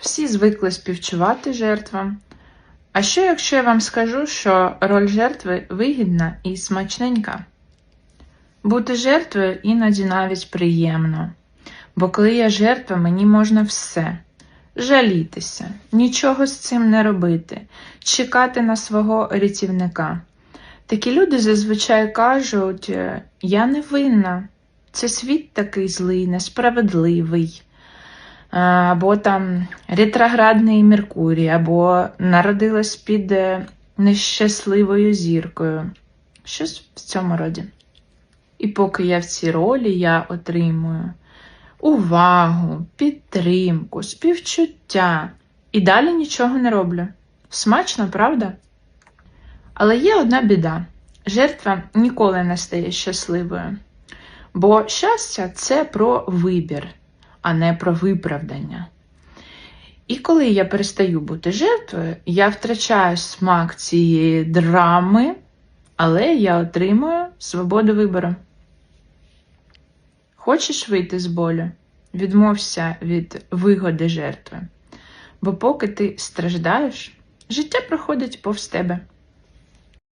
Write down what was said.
Всі звикли співчувати жертвам. А що, якщо я вам скажу, що роль жертви вигідна і смачненька? Бути жертвою іноді навіть приємно. Бо коли я жертва, мені можна все. Жалітися, нічого з цим не робити, чекати на свого рятівника. Такі люди зазвичай кажуть: я не винна, це світ такий злий, несправедливий. Або там ретроградний Меркурій, або народилась під е, нещасливою зіркою. Щось в цьому роді. І поки я в цій ролі, я отримую увагу, підтримку, співчуття і далі нічого не роблю. Смачно, правда? Але є одна біда: жертва ніколи не стає щасливою. Бо щастя це про вибір, а не про виправдання. І коли я перестаю бути жертвою, я втрачаю смак цієї драми, але я отримую свободу вибору. Хочеш вийти з болю? Відмовся від вигоди жертви. Бо поки ти страждаєш, життя проходить повз тебе.